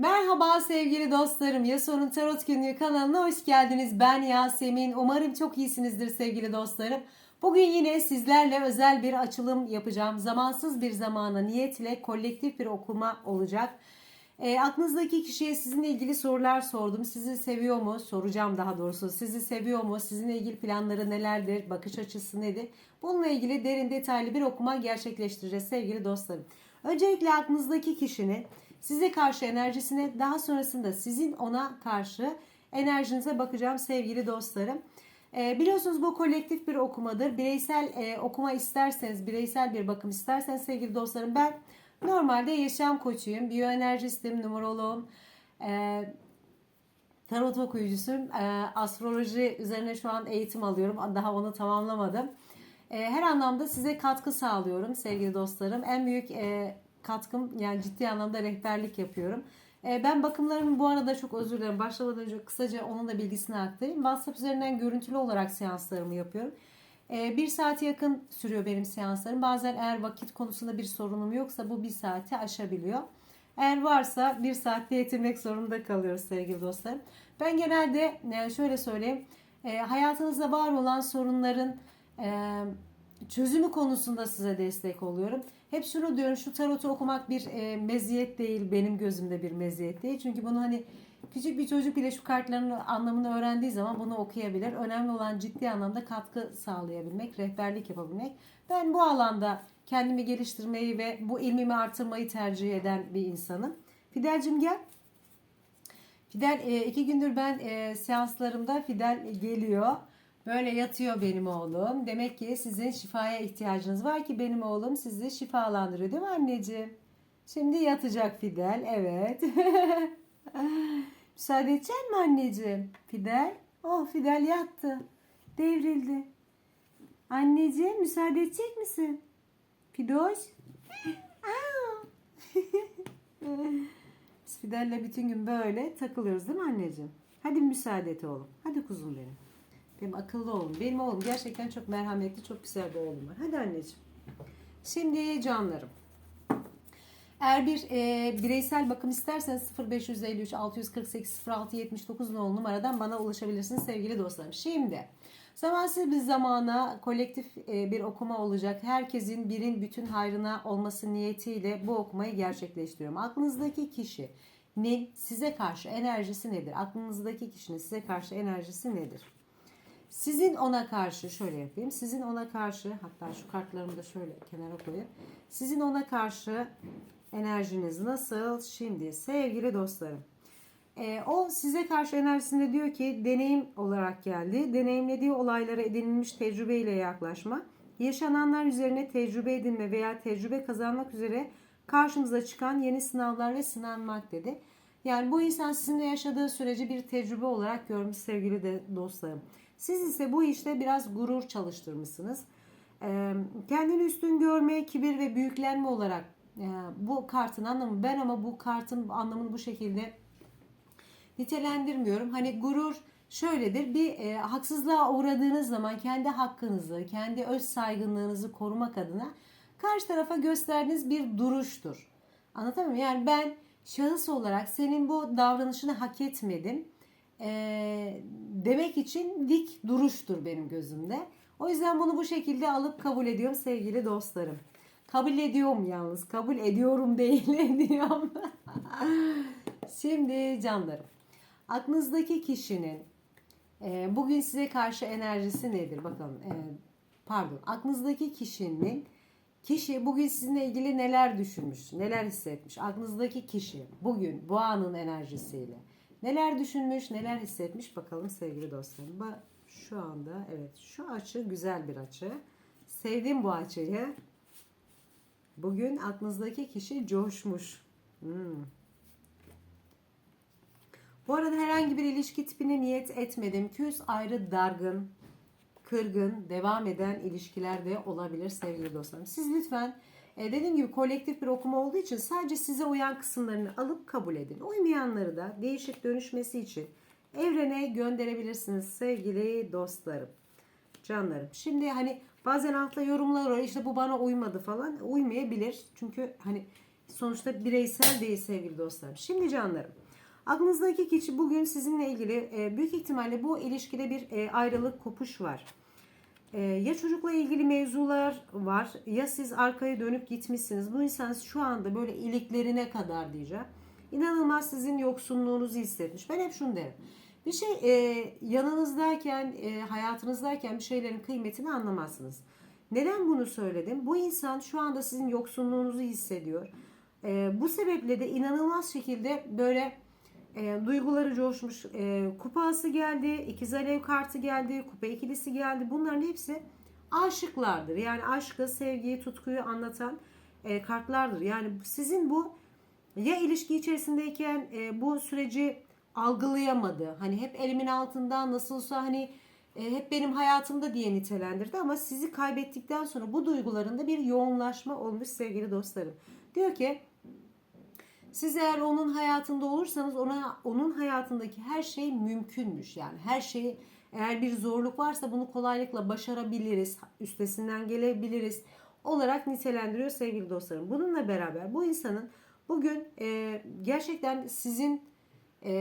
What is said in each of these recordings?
Merhaba sevgili dostlarım. Yasuo'nun Tarot Günlüğü kanalına hoş geldiniz. Ben Yasemin. Umarım çok iyisinizdir sevgili dostlarım. Bugün yine sizlerle özel bir açılım yapacağım. Zamansız bir zamana niyetle kolektif bir okuma olacak. E, aklınızdaki kişiye sizinle ilgili sorular sordum. Sizi seviyor mu? Soracağım daha doğrusu. Sizi seviyor mu? Sizinle ilgili planları nelerdir? Bakış açısı nedir? Bununla ilgili derin detaylı bir okuma gerçekleştireceğiz sevgili dostlarım. Öncelikle aklınızdaki kişinin size karşı enerjisine daha sonrasında sizin ona karşı enerjinize bakacağım sevgili dostlarım. E, biliyorsunuz bu kolektif bir okumadır. Bireysel e, okuma isterseniz, bireysel bir bakım isterseniz sevgili dostlarım ben normalde yaşam koçuyum, biyoenerjistim, numeroloğum, e, tarot okuyucusuyum. E, astroloji üzerine şu an eğitim alıyorum. Daha onu tamamlamadım. E, her anlamda size katkı sağlıyorum sevgili dostlarım. En büyük e, katkım yani ciddi anlamda rehberlik yapıyorum. E, ben bakımlarımı bu arada çok özür dilerim. Başlamadan önce kısaca onun da bilgisini aktarayım. WhatsApp üzerinden görüntülü olarak seanslarımı yapıyorum. E, bir saate yakın sürüyor benim seanslarım. Bazen eğer vakit konusunda bir sorunum yoksa bu bir saati aşabiliyor. Eğer varsa bir saatte yetinmek zorunda kalıyoruz sevgili dostlarım. Ben genelde yani şöyle söyleyeyim. E, hayatınızda var olan sorunların e, çözümü konusunda size destek oluyorum. Hep şunu diyorum şu tarotu okumak bir e, meziyet değil benim gözümde bir meziyet değil. Çünkü bunu hani küçük bir çocuk bile şu kartların anlamını öğrendiği zaman bunu okuyabilir. Önemli olan ciddi anlamda katkı sağlayabilmek, rehberlik yapabilmek. Ben bu alanda kendimi geliştirmeyi ve bu ilmimi artırmayı tercih eden bir insanım. Fidel'cim gel. Fidel e, iki gündür ben e, seanslarımda Fidel geliyor. Böyle yatıyor benim oğlum. Demek ki sizin şifaya ihtiyacınız var ki benim oğlum sizi şifalandırıyor değil mi anneciğim? Şimdi yatacak Fidel. Evet. Müsaade edecek mi anneciğim? Fidel. Oh Fidel yattı. Devrildi. Anneciğim müsaade edecek misin? Fidoş. Biz Fidel'le bütün gün böyle takılıyoruz değil mi anneciğim? Hadi müsaade et oğlum. Hadi kuzum benim. Benim akıllı oğlum. Benim oğlum gerçekten çok merhametli, çok güzel bir oğlum var. Hadi anneciğim. Şimdi canlarım. Eğer bir e, bireysel bakım isterseniz 0553 648 06 79 nolu numaradan bana ulaşabilirsiniz sevgili dostlarım. Şimdi zamansız bir zamana kolektif e, bir okuma olacak. Herkesin birin bütün hayrına olması niyetiyle bu okumayı gerçekleştiriyorum. Aklınızdaki kişinin size karşı enerjisi nedir? Aklınızdaki kişinin size karşı enerjisi nedir? Sizin ona karşı şöyle yapayım. Sizin ona karşı hatta şu kartlarımı da şöyle kenara koyayım. Sizin ona karşı enerjiniz nasıl? Şimdi sevgili dostlarım. E, o size karşı enerjisinde diyor ki deneyim olarak geldi. Deneyimlediği olaylara edinilmiş tecrübeyle yaklaşma. Yaşananlar üzerine tecrübe edinme veya tecrübe kazanmak üzere karşımıza çıkan yeni sınavlar ve sınanmak dedi. Yani bu insan sizinle yaşadığı süreci bir tecrübe olarak görmüş sevgili de dostlarım. Siz ise bu işte biraz gurur çalıştırmışsınız. Kendini üstün görme, kibir ve büyüklenme olarak bu kartın anlamı ben ama bu kartın anlamını bu şekilde nitelendirmiyorum. Hani gurur şöyledir bir e, haksızlığa uğradığınız zaman kendi hakkınızı, kendi öz saygınlığınızı korumak adına karşı tarafa gösterdiğiniz bir duruştur. Anlatamam Yani ben şahıs olarak senin bu davranışını hak etmedim e, demek için dik duruştur benim gözümde. O yüzden bunu bu şekilde alıp kabul ediyorum sevgili dostlarım. Kabul ediyorum yalnız. Kabul ediyorum değil ediyorum. Şimdi canlarım. Aklınızdaki kişinin e, bugün size karşı enerjisi nedir? Bakalım. E, pardon. Aklınızdaki kişinin kişi bugün sizinle ilgili neler düşünmüş, neler hissetmiş? Aklınızdaki kişi bugün bu anın enerjisiyle Neler düşünmüş, neler hissetmiş bakalım sevgili dostlarım. Bak şu anda evet şu açı güzel bir açı. Sevdim bu açıyı. Bugün aklınızdaki kişi coşmuş. Hmm. Bu arada herhangi bir ilişki tipine niyet etmedim. Küs, ayrı, dargın, kırgın, devam eden ilişkiler de olabilir sevgili dostlarım. Siz lütfen e, dediğim gibi kolektif bir okuma olduğu için sadece size uyan kısımlarını alıp kabul edin. Uymayanları da değişik dönüşmesi için evrene gönderebilirsiniz sevgili dostlarım. Canlarım. Şimdi hani bazen altta yorumlar oluyor işte bu bana uymadı falan. Uymayabilir. Çünkü hani sonuçta bireysel değil sevgili dostlarım. Şimdi canlarım. Aklınızdaki kişi bugün sizinle ilgili e, büyük ihtimalle bu ilişkide bir e, ayrılık, kopuş var. E, ya çocukla ilgili mevzular var ya siz arkaya dönüp gitmişsiniz. Bu insan şu anda böyle iliklerine kadar diyeceğim. İnanılmaz sizin yoksunluğunuzu hissetmiş. Ben hep şunu derim. Bir şey e, yanınızdayken, e, hayatınızdayken bir şeylerin kıymetini anlamazsınız. Neden bunu söyledim? Bu insan şu anda sizin yoksunluğunuzu hissediyor. E, bu sebeple de inanılmaz şekilde böyle e, duyguları coşmuş. E, kupası geldi, ikiz alev kartı geldi, kupa ikilisi geldi. Bunların hepsi aşıklardır. Yani aşkı, sevgiyi, tutkuyu anlatan e, kartlardır. Yani sizin bu ya ilişki içerisindeyken e, bu süreci algılayamadı. Hani hep elimin altında nasılsa hani e, hep benim hayatımda diye nitelendirdi ama sizi kaybettikten sonra bu duygularında bir yoğunlaşma olmuş sevgili dostlarım. Diyor ki siz eğer onun hayatında olursanız ona onun hayatındaki her şey mümkünmüş. Yani her şeyi eğer bir zorluk varsa bunu kolaylıkla başarabiliriz, üstesinden gelebiliriz olarak nitelendiriyor sevgili dostlarım. Bununla beraber bu insanın bugün e, gerçekten sizin e,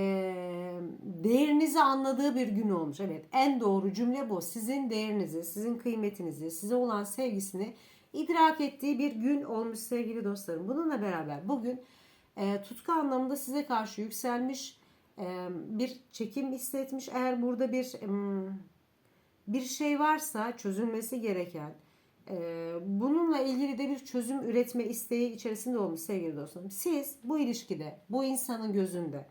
değerinizi anladığı bir gün olmuş. Evet en doğru cümle bu. Sizin değerinizi, sizin kıymetinizi, size olan sevgisini idrak ettiği bir gün olmuş sevgili dostlarım. Bununla beraber bugün e, tutku anlamında size karşı yükselmiş e, bir çekim hissetmiş. Eğer burada bir bir şey varsa çözülmesi gereken e, bununla ilgili de bir çözüm üretme isteği içerisinde olmuş sevgili dostlarım. Siz bu ilişkide bu insanın gözünde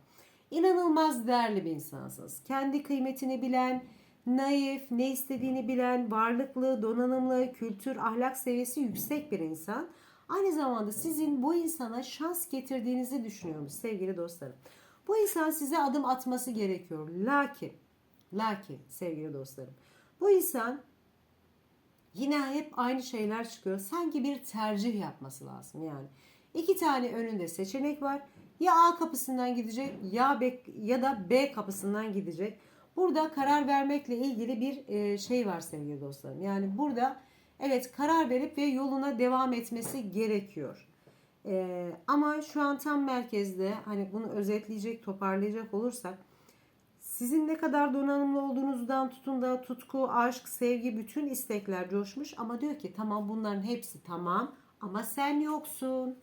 inanılmaz değerli bir insansınız. Kendi kıymetini bilen, naif, ne istediğini bilen, varlıklı, donanımlı, kültür, ahlak seviyesi yüksek bir insan. Aynı zamanda sizin bu insana şans getirdiğinizi düşünüyorum sevgili dostlarım. Bu insan size adım atması gerekiyor. Lakin, lakin sevgili dostlarım. Bu insan yine hep aynı şeyler çıkıyor. Sanki bir tercih yapması lazım yani. İki tane önünde seçenek var. Ya A kapısından gidecek ya B, ya da B kapısından gidecek. Burada karar vermekle ilgili bir e, şey var sevgili dostlarım. Yani burada evet karar verip ve yoluna devam etmesi gerekiyor. Ee, ama şu an tam merkezde hani bunu özetleyecek, toparlayacak olursak sizin ne kadar donanımlı olduğunuzdan tutun da tutku, aşk, sevgi bütün istekler coşmuş ama diyor ki tamam bunların hepsi tamam ama sen yoksun.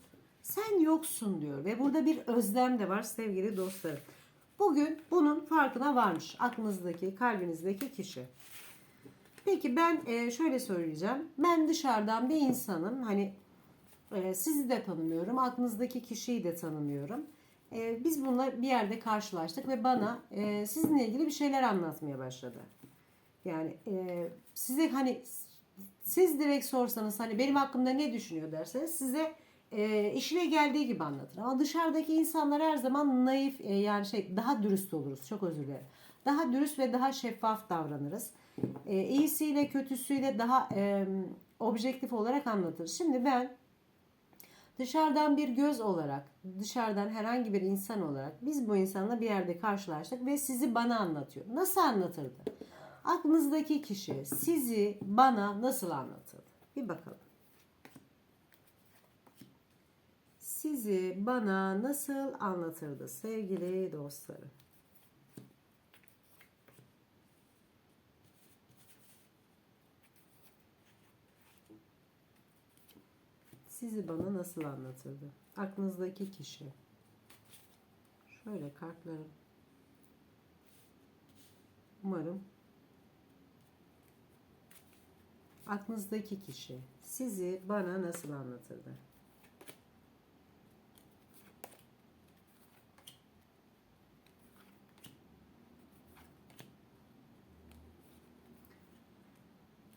Sen yoksun diyor ve burada bir özlem de var sevgili dostlarım. Bugün bunun farkına varmış aklınızdaki, kalbinizdeki kişi. Peki ben e, şöyle söyleyeceğim. Ben dışarıdan bir insanım. Hani e, sizi de tanımıyorum. Aklınızdaki kişiyi de tanımıyorum. E, biz bununla bir yerde karşılaştık ve bana sizinle ilgili bir şeyler anlatmaya başladı. Yani size hani siz direkt sorsanız hani benim hakkımda ne düşünüyor derseniz size işine geldiği gibi anlatır. Ama dışarıdaki insanlar her zaman naif yani şey daha dürüst oluruz. Çok özür dilerim. Daha dürüst ve daha şeffaf davranırız e, iyisiyle kötüsüyle daha e, objektif olarak anlatır. Şimdi ben dışarıdan bir göz olarak, dışarıdan herhangi bir insan olarak biz bu insanla bir yerde karşılaştık ve sizi bana anlatıyor. Nasıl anlatırdı? Aklınızdaki kişi sizi bana nasıl anlatırdı? Bir bakalım. Sizi bana nasıl anlatırdı sevgili dostlarım? Sizi bana nasıl anlatırdı? Aklınızdaki kişi. Şöyle kartlarım. Umarım aklınızdaki kişi sizi bana nasıl anlatırdı?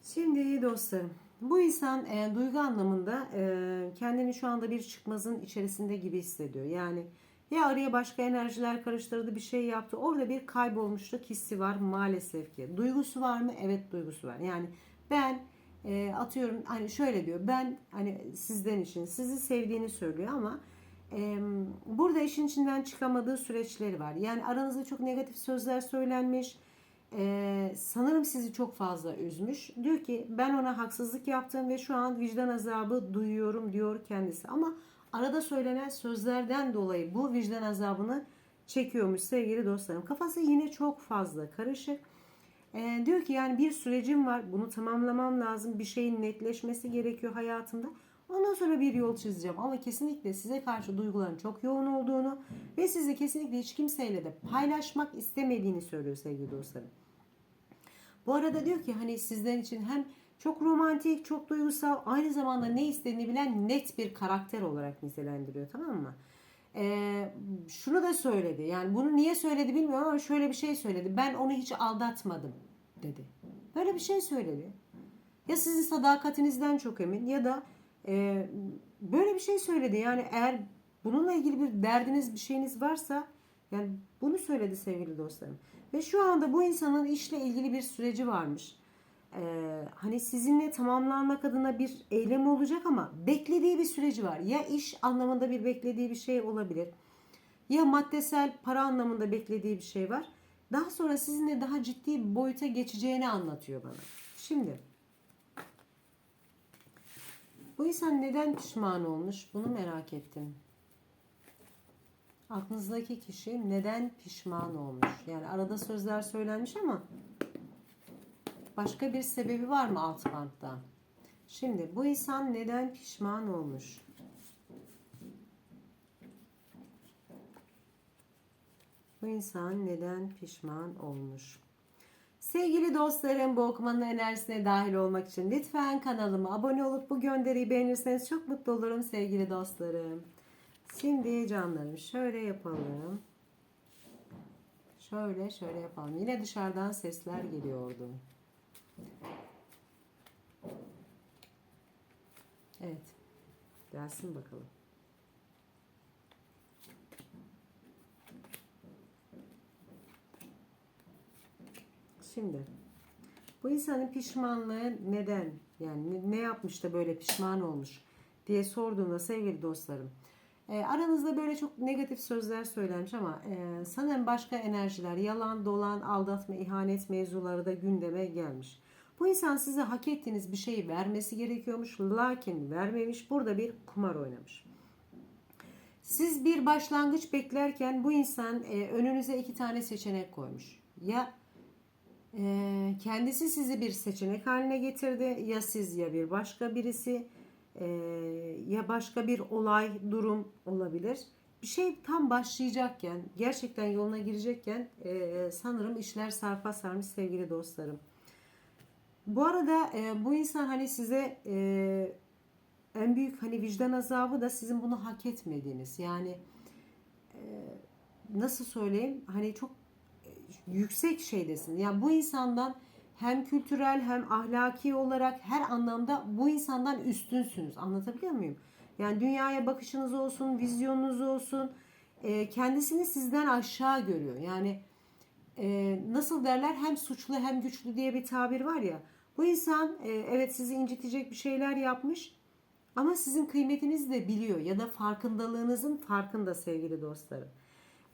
Şimdi dostlarım bu insan e, duygu anlamında e, kendini şu anda bir çıkmazın içerisinde gibi hissediyor. Yani ya araya başka enerjiler karıştırdı bir şey yaptı. Orada bir kaybolmuşluk hissi var maalesef ki. Duygusu var mı? Evet duygusu var. Yani ben e, atıyorum hani şöyle diyor. Ben hani sizden için sizi sevdiğini söylüyor ama e, burada işin içinden çıkamadığı süreçleri var. Yani aranızda çok negatif sözler söylenmiş ee, sanırım sizi çok fazla üzmüş. Diyor ki ben ona haksızlık yaptım ve şu an vicdan azabı duyuyorum diyor kendisi. Ama arada söylenen sözlerden dolayı bu vicdan azabını çekiyormuş sevgili dostlarım. Kafası yine çok fazla karışık. Ee, diyor ki yani bir sürecim var. Bunu tamamlamam lazım. Bir şeyin netleşmesi gerekiyor hayatımda. Ondan sonra bir yol çizeceğim. Ama kesinlikle size karşı duyguların çok yoğun olduğunu ve sizi kesinlikle hiç kimseyle de paylaşmak istemediğini söylüyor sevgili dostlarım. Bu arada diyor ki hani sizler için hem çok romantik, çok duygusal, aynı zamanda ne istediğini bilen net bir karakter olarak nitelendiriyor tamam mı? Ee, şunu da söyledi. Yani bunu niye söyledi bilmiyorum ama şöyle bir şey söyledi. Ben onu hiç aldatmadım dedi. Böyle bir şey söyledi. Ya sizin sadakatinizden çok emin ya da e, böyle bir şey söyledi. Yani eğer bununla ilgili bir derdiniz, bir şeyiniz varsa yani bunu söyledi sevgili dostlarım. Ve şu anda bu insanın işle ilgili bir süreci varmış. Ee, hani sizinle tamamlanmak adına bir eylem olacak ama beklediği bir süreci var. Ya iş anlamında bir beklediği bir şey olabilir. Ya maddesel para anlamında beklediği bir şey var. Daha sonra sizinle daha ciddi bir boyuta geçeceğini anlatıyor bana. Şimdi bu insan neden pişman olmuş? Bunu merak ettim. Aklınızdaki kişi neden pişman olmuş? Yani arada sözler söylenmiş ama başka bir sebebi var mı alt bantta? Şimdi bu insan neden pişman olmuş? Bu insan neden pişman olmuş? Sevgili dostlarım bu okumanın enerjisine dahil olmak için lütfen kanalıma abone olup bu gönderiyi beğenirseniz çok mutlu olurum sevgili dostlarım. Şimdi canlarım şöyle yapalım. Şöyle şöyle yapalım. Yine dışarıdan sesler geliyordu. Evet. Gelsin bakalım. Şimdi bu insanın pişmanlığı neden? Yani ne- yapmış da böyle pişman olmuş diye sorduğunda sevgili dostlarım. E, aranızda böyle çok negatif sözler söylenmiş ama e, sanırım başka enerjiler, yalan, dolan, aldatma, ihanet mevzuları da gündeme gelmiş. Bu insan size hak ettiğiniz bir şeyi vermesi gerekiyormuş. Lakin vermemiş. Burada bir kumar oynamış. Siz bir başlangıç beklerken bu insan e, önünüze iki tane seçenek koymuş. Ya e, kendisi sizi bir seçenek haline getirdi ya siz ya bir başka birisi e, ya başka bir olay durum olabilir. Bir şey tam başlayacakken gerçekten yoluna girecekken e, sanırım işler sarpa sarmış sevgili dostlarım. Bu arada e, bu insan hani size e, en büyük hani vicdan azabı da sizin bunu hak etmediğiniz. Yani e, nasıl söyleyeyim? Hani çok yüksek şeydesin. Yani bu insandan hem kültürel hem ahlaki olarak her anlamda bu insandan üstünsünüz. Anlatabiliyor muyum? Yani dünyaya bakışınız olsun, vizyonunuz olsun. e, kendisini sizden aşağı görüyor. Yani e, nasıl derler hem suçlu hem güçlü diye bir tabir var ya. Bu insan e, evet sizi incitecek bir şeyler yapmış ama sizin kıymetinizi de biliyor ya da farkındalığınızın farkında sevgili dostlarım.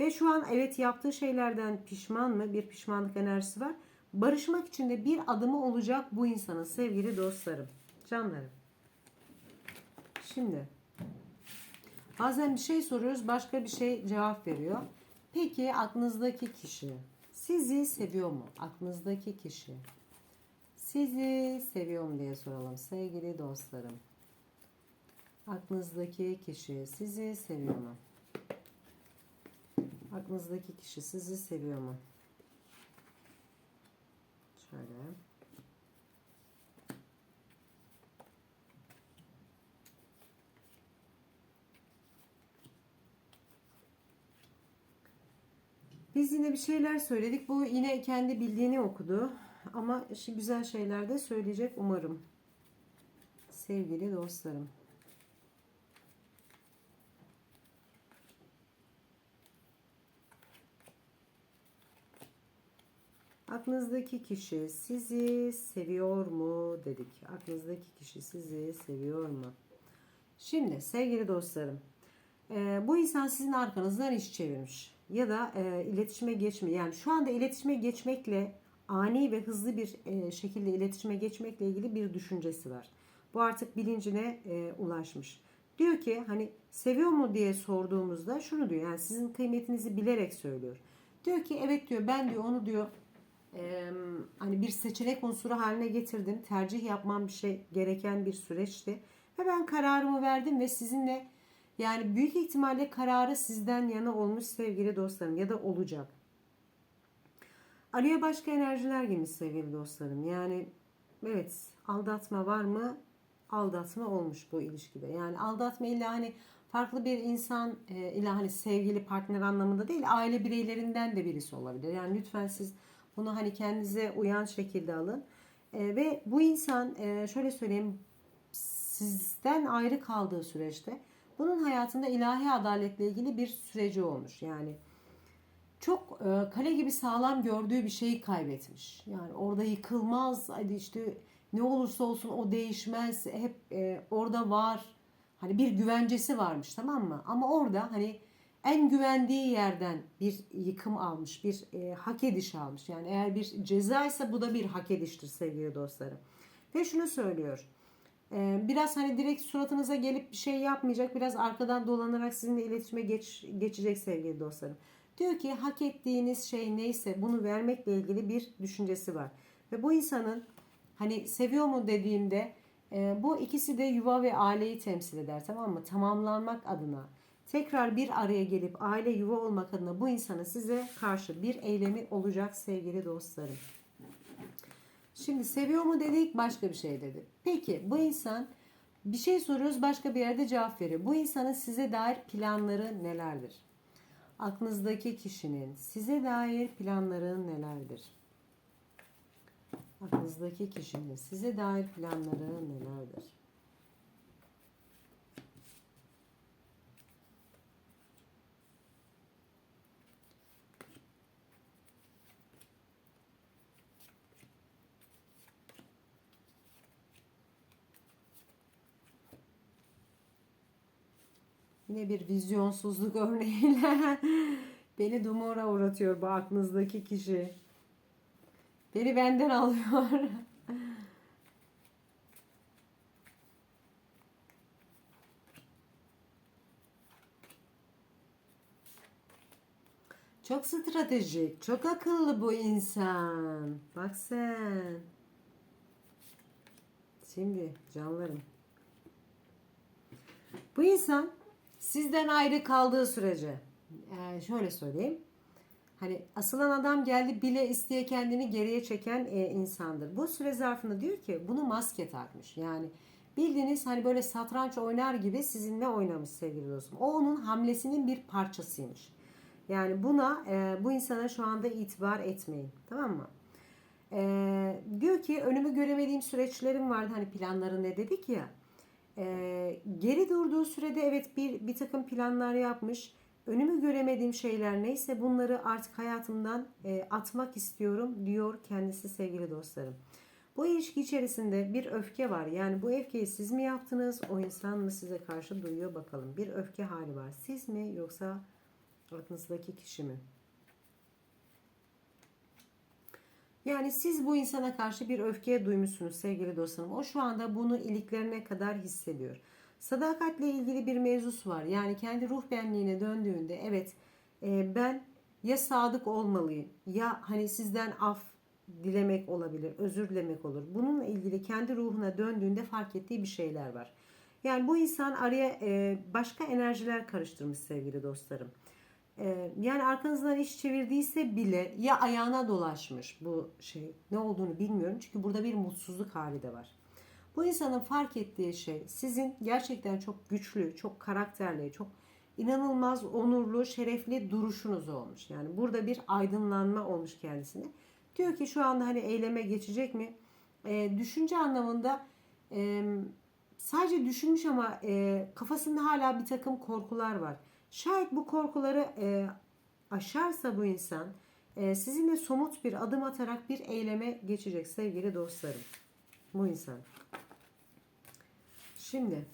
Ve şu an evet yaptığı şeylerden pişman mı? Bir pişmanlık enerjisi var. Barışmak için de bir adımı olacak bu insanın sevgili dostlarım. Canlarım. Şimdi bazen bir şey soruyoruz başka bir şey cevap veriyor. Peki aklınızdaki kişi sizi seviyor mu? Aklınızdaki kişi sizi seviyor mu diye soralım sevgili dostlarım. Aklınızdaki kişi sizi seviyor mu? Aklınızdaki kişi sizi seviyor mu? Şöyle. Biz yine bir şeyler söyledik. Bu yine kendi bildiğini okudu. Ama güzel şeyler de söyleyecek umarım. Sevgili dostlarım. Aklınızdaki kişi sizi seviyor mu dedik. Aklınızdaki kişi sizi seviyor mu? Şimdi sevgili dostlarım, e, bu insan sizin arkanızdan iş çevirmiş ya da e, iletişime geçme. Yani şu anda iletişime geçmekle ani ve hızlı bir e, şekilde iletişime geçmekle ilgili bir düşüncesi var. Bu artık bilincine ulaşmış. Diyor ki hani seviyor mu diye sorduğumuzda şunu diyor. Yani sizin kıymetinizi bilerek söylüyor. Diyor ki evet diyor ben diyor onu diyor e, hani bir seçenek unsuru haline getirdim. Tercih yapmam bir şey gereken bir süreçti. Ve ben kararımı verdim ve sizinle yani büyük ihtimalle kararı sizden yana olmuş sevgili dostlarım ya da olacak. Araya başka enerjiler girmiş sevgili dostlarım. Yani evet aldatma var mı? Aldatma olmuş bu ilişkide. Yani aldatma illa hani farklı bir insan e, illa hani sevgili partner anlamında değil aile bireylerinden de birisi olabilir. Yani lütfen siz bunu hani kendinize uyan şekilde alın. E, ve bu insan e, şöyle söyleyeyim sizden ayrı kaldığı süreçte bunun hayatında ilahi adaletle ilgili bir süreci olmuş. Yani çok e, kale gibi sağlam gördüğü bir şeyi kaybetmiş. Yani orada yıkılmaz, hadi işte ne olursa olsun o değişmez, hep e, orada var. Hani bir güvencesi varmış tamam mı? Ama orada hani en güvendiği yerden bir yıkım almış, bir e, hak ediş almış. Yani eğer bir ceza ise bu da bir hak ediştir sevgili dostlarım. Ve şunu söylüyor. E, biraz hani direkt suratınıza gelip bir şey yapmayacak. Biraz arkadan dolanarak sizinle iletişime geç, geçecek sevgili dostlarım. Diyor ki hak ettiğiniz şey neyse bunu vermekle ilgili bir düşüncesi var. Ve bu insanın hani seviyor mu dediğimde e, bu ikisi de yuva ve aileyi temsil eder tamam mı? Tamamlanmak adına tekrar bir araya gelip aile yuva olmak adına bu insanın size karşı bir eylemi olacak sevgili dostlarım. Şimdi seviyor mu dedik başka bir şey dedi. Peki bu insan bir şey soruyoruz başka bir yerde cevap veriyor. Bu insanın size dair planları nelerdir? Aklınızdaki kişinin size dair planları nelerdir? Aklınızdaki kişinin size dair planları nelerdir? Yine bir vizyonsuzluk örneğiyle beni dumura uğratıyor bu aklınızdaki kişi. Beni benden alıyor. Çok stratejik, çok akıllı bu insan. Bak sen. Şimdi canlarım. Bu insan sizden ayrı kaldığı sürece e, şöyle söyleyeyim. Hani asılan adam geldi bile isteye kendini geriye çeken e, insandır. Bu süre zarfında diyor ki bunu maske takmış. Yani bildiğiniz hani böyle satranç oynar gibi sizinle oynamış sevgili dostum. O onun hamlesinin bir parçasıymış. Yani buna e, bu insana şu anda itibar etmeyin. Tamam mı? E, diyor ki önümü göremediğim süreçlerim vardı. Hani planları ne dedik ya. E, geri durduğu sürede evet bir, bir takım planlar yapmış. Önümü göremediğim şeyler neyse bunları artık hayatımdan e, atmak istiyorum diyor kendisi sevgili dostlarım. Bu ilişki içerisinde bir öfke var. Yani bu öfkeyi siz mi yaptınız? O insan mı size karşı duyuyor bakalım. Bir öfke hali var. Siz mi yoksa aklınızdaki kişi mi? Yani siz bu insana karşı bir öfkeye duymuşsunuz sevgili dostlarım. O şu anda bunu iliklerine kadar hissediyor. Sadakatle ilgili bir mevzusu var. Yani kendi ruh benliğine döndüğünde evet e, ben ya sadık olmalıyım ya hani sizden af dilemek olabilir, özür dilemek olur. Bununla ilgili kendi ruhuna döndüğünde fark ettiği bir şeyler var. Yani bu insan araya e, başka enerjiler karıştırmış sevgili dostlarım. E, yani arkanızdan iş çevirdiyse bile ya ayağına dolaşmış bu şey ne olduğunu bilmiyorum. Çünkü burada bir mutsuzluk hali de var. Bu insanın fark ettiği şey sizin gerçekten çok güçlü, çok karakterli, çok inanılmaz onurlu, şerefli duruşunuz olmuş. Yani burada bir aydınlanma olmuş kendisine. Diyor ki şu anda hani eyleme geçecek mi? E, düşünce anlamında e, sadece düşünmüş ama e, kafasında hala bir takım korkular var. Şayet bu korkuları e, aşarsa bu insan e, sizinle somut bir adım atarak bir eyleme geçecek sevgili dostlarım. Bu insan. Şimdi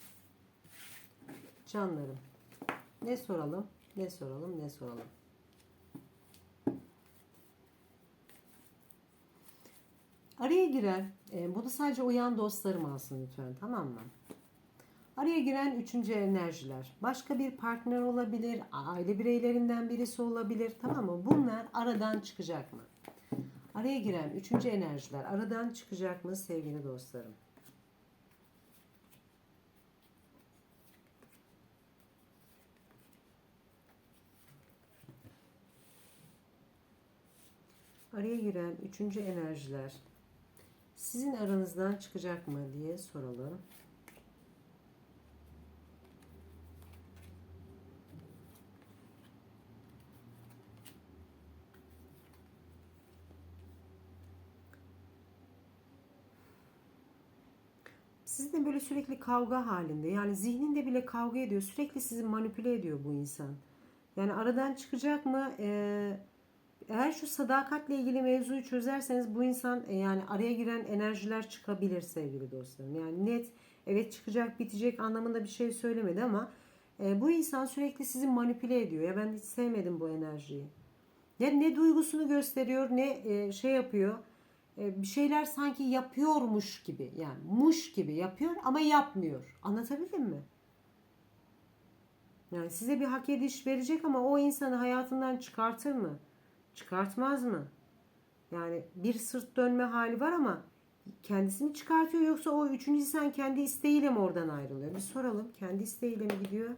canlarım ne soralım ne soralım ne soralım. Araya giren, e, bunu sadece uyan dostlarım alsın lütfen tamam mı? Araya giren üçüncü enerjiler. Başka bir partner olabilir, aile bireylerinden birisi olabilir. Tamam mı? Bunlar aradan çıkacak mı? Araya giren üçüncü enerjiler aradan çıkacak mı sevgili dostlarım? Araya giren üçüncü enerjiler sizin aranızdan çıkacak mı diye soralım. Sizinle böyle sürekli kavga halinde yani zihninde bile kavga ediyor. Sürekli sizi manipüle ediyor bu insan. Yani aradan çıkacak mı? Ee, eğer şu sadakatle ilgili mevzuyu çözerseniz bu insan e, yani araya giren enerjiler çıkabilir sevgili dostlarım. Yani net evet çıkacak bitecek anlamında bir şey söylemedi ama e, bu insan sürekli sizi manipüle ediyor. Ya ben hiç sevmedim bu enerjiyi. Ya ne duygusunu gösteriyor ne e, şey yapıyor. E, bir şeyler sanki yapıyormuş gibi yani muş gibi yapıyor ama yapmıyor. Anlatabildim mi? Yani size bir hak ediş verecek ama o insanı hayatından çıkartır mı? Çıkartmaz mı? Yani bir sırt dönme hali var ama kendisi mi çıkartıyor yoksa o üçüncü insan kendi isteğiyle mi oradan ayrılıyor? Bir soralım. Kendi isteğiyle mi gidiyor?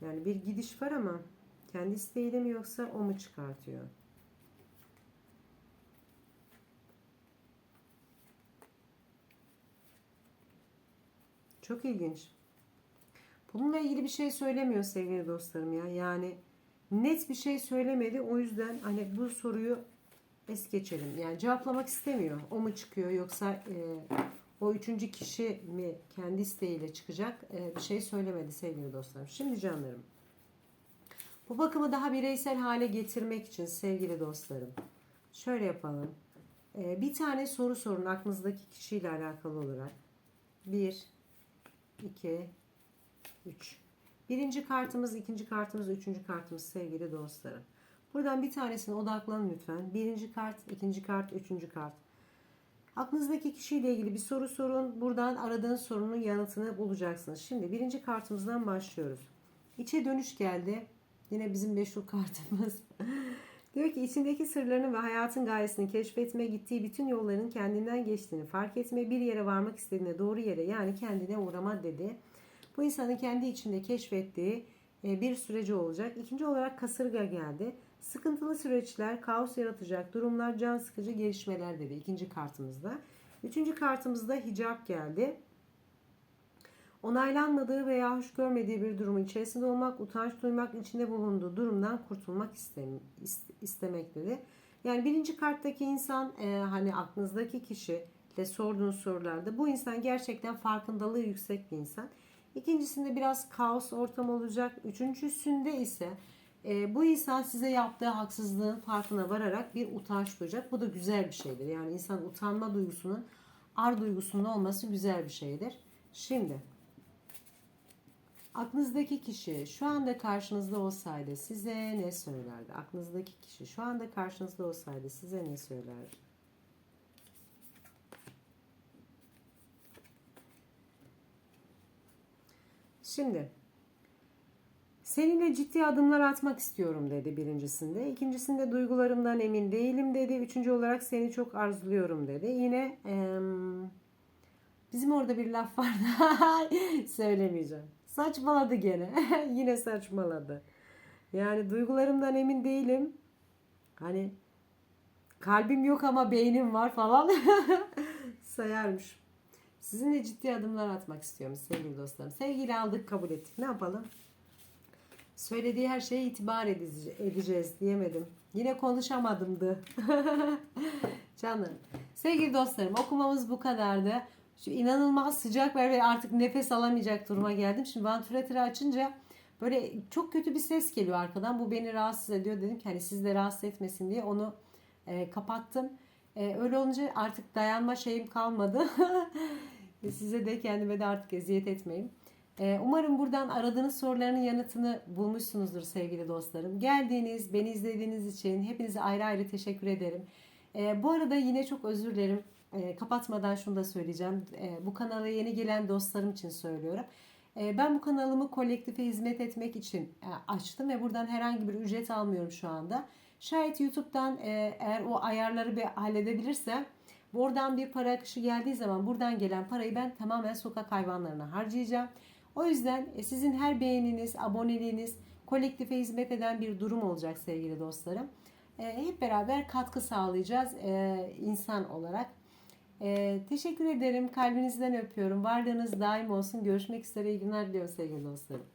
Yani bir gidiş var ama kendi isteğiyle mi yoksa o mu çıkartıyor? Çok ilginç. Bununla ilgili bir şey söylemiyor sevgili dostlarım ya. Yani net bir şey söylemedi. O yüzden hani bu soruyu es geçelim. Yani cevaplamak istemiyor. O mu çıkıyor yoksa e, o üçüncü kişi mi kendi isteğiyle çıkacak e, bir şey söylemedi sevgili dostlarım. Şimdi canlarım. Bu bakımı daha bireysel hale getirmek için sevgili dostlarım. Şöyle yapalım. E, bir tane soru sorun aklınızdaki kişiyle alakalı olarak. Bir, iki, üç. Birinci kartımız, ikinci kartımız, üçüncü kartımız sevgili dostlarım. Buradan bir tanesine odaklanın lütfen. Birinci kart, ikinci kart, üçüncü kart. Aklınızdaki kişiyle ilgili bir soru sorun. Buradan aradığınız sorunun yanıtını bulacaksınız. Şimdi birinci kartımızdan başlıyoruz. İçe dönüş geldi. Yine bizim meşhur kartımız. Diyor ki içindeki sırlarını ve hayatın gayesini keşfetme, gittiği bütün yolların kendinden geçtiğini fark etme, bir yere varmak istediğine doğru yere yani kendine uğrama dedi. Bu insanın kendi içinde keşfettiği e, bir süreci olacak. İkinci olarak kasırga geldi. Sıkıntılı süreçler, kaos yaratacak durumlar, can sıkıcı gelişmeler dedi ikinci kartımızda. Üçüncü kartımızda hicap geldi. Onaylanmadığı veya hoş görmediği bir durumun içerisinde olmak, utanç duymak, içinde bulunduğu durumdan kurtulmak istem istemek dedi. Yani birinci karttaki insan e, hani aklınızdaki kişiyle sorduğunuz sorularda bu insan gerçekten farkındalığı yüksek bir insan. İkincisinde biraz kaos ortam olacak. Üçüncüsünde ise e, bu insan size yaptığı haksızlığın farkına vararak bir utanç duyacak. Bu da güzel bir şeydir. Yani insan utanma duygusunun ar duygusunun olması güzel bir şeydir. Şimdi aklınızdaki kişi şu anda karşınızda olsaydı size ne söylerdi? Aklınızdaki kişi şu anda karşınızda olsaydı size ne söylerdi? Şimdi seninle ciddi adımlar atmak istiyorum dedi birincisinde. İkincisinde duygularımdan emin değilim dedi. Üçüncü olarak seni çok arzuluyorum dedi. Yine ee, bizim orada bir laf vardı. Söylemeyeceğim. Saçmaladı gene. Yine saçmaladı. Yani duygularımdan emin değilim. Hani kalbim yok ama beynim var falan. Sayarmış. Sizinle ciddi adımlar atmak istiyorum sevgili dostlarım. Sevgili aldık kabul ettik. Ne yapalım? Söylediği her şeye itibar edeceğiz diyemedim. Yine konuşamadımdı. Canım. Sevgili dostlarım okumamız bu kadardı. Şu inanılmaz sıcak ver ve artık nefes alamayacak duruma geldim. Şimdi vantilatörü açınca böyle çok kötü bir ses geliyor arkadan. Bu beni rahatsız ediyor. Dedim ki hani siz de rahatsız etmesin diye onu e, kapattım. E, öyle olunca artık dayanma şeyim kalmadı. Size de kendime de artık eziyet etmeyeyim. E, umarım buradan aradığınız soruların yanıtını bulmuşsunuzdur sevgili dostlarım. Geldiğiniz, beni izlediğiniz için hepinize ayrı ayrı teşekkür ederim. E, bu arada yine çok özür dilerim. E, kapatmadan şunu da söyleyeceğim. E, bu kanala yeni gelen dostlarım için söylüyorum. E, ben bu kanalımı kolektife hizmet etmek için e, açtım ve buradan herhangi bir ücret almıyorum şu anda. Şayet YouTube'dan e, eğer o ayarları bir halledebilirsem buradan bir para akışı geldiği zaman buradan gelen parayı ben tamamen sokak hayvanlarına harcayacağım. O yüzden e, sizin her beğeniniz, aboneliğiniz kolektife hizmet eden bir durum olacak sevgili dostlarım. Hep beraber katkı sağlayacağız insan olarak. E, teşekkür ederim. Kalbinizden öpüyorum. Varlığınız daim olsun. Görüşmek üzere. İyi günler diliyorum sevgili dostlarım.